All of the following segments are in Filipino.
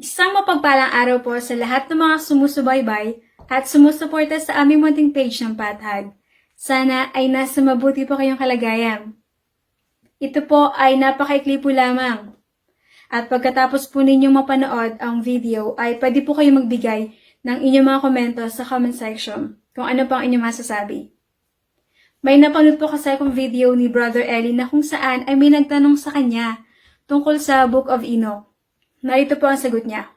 Isang mapagpalang araw po sa lahat ng mga sumusubaybay at sumusuporta sa aming munting page ng Pathag. Sana ay nasa mabuti po kayong kalagayan. Ito po ay napakaikli po lamang. At pagkatapos po ninyong mapanood ang video ay pwede po kayo magbigay ng inyong mga komento sa comment section kung ano pang inyong masasabi. May napanood po kasi akong video ni Brother Ellie na kung saan ay may nagtanong sa kanya tungkol sa Book of Enoch. Narito po ang sagot niya.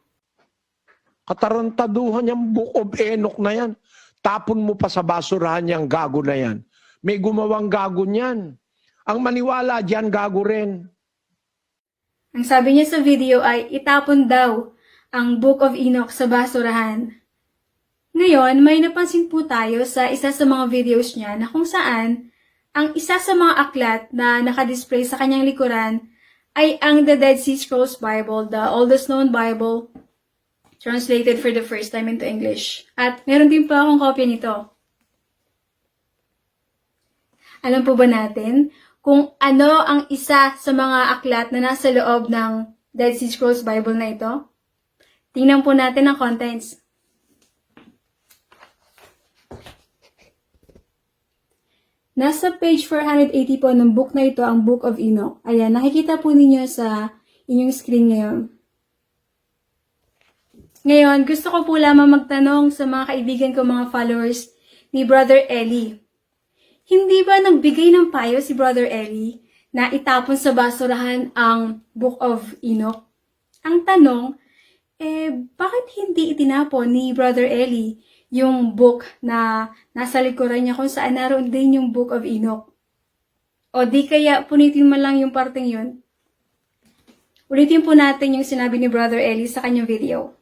Katarantaduhan yung Book of Enoch na yan. Tapon mo pa sa basurahan yung gago na yan. May gumawang gago niyan. Ang maniwala diyan gago rin. Ang sabi niya sa video ay itapon daw ang Book of Enoch sa basurahan. Ngayon, may napansin po tayo sa isa sa mga videos niya na kung saan ang isa sa mga aklat na nakadisplay sa kanyang likuran ay ang The Dead Sea Scrolls Bible, the oldest known Bible translated for the first time into English. At meron din po akong kopya nito. Alam po ba natin kung ano ang isa sa mga aklat na nasa loob ng Dead Sea Scrolls Bible na ito? Tingnan po natin ang contents. Nasa page 480 po ng book na ito, ang Book of Enoch. Ayan, nakikita po ninyo sa inyong screen ngayon. Ngayon, gusto ko po lamang magtanong sa mga kaibigan ko, mga followers ni Brother Ellie. Hindi ba nagbigay ng payo si Brother Ellie na itapon sa basurahan ang Book of Enoch? Ang tanong, eh, bakit hindi itinapon ni Brother Ellie yung book na nasa likuran niya kung saan naroon din yung Book of Enoch? O di kaya punitin mo lang yung parteng yun? Ulitin po natin yung sinabi ni Brother Ellie sa kanyang video.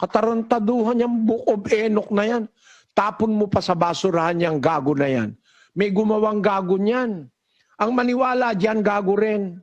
Katarantaduhan yung Book of Enoch na yan. Tapon mo pa sa basurahan yung gago na yan. May gumawang gago niyan. Ang maniwala diyan gago rin.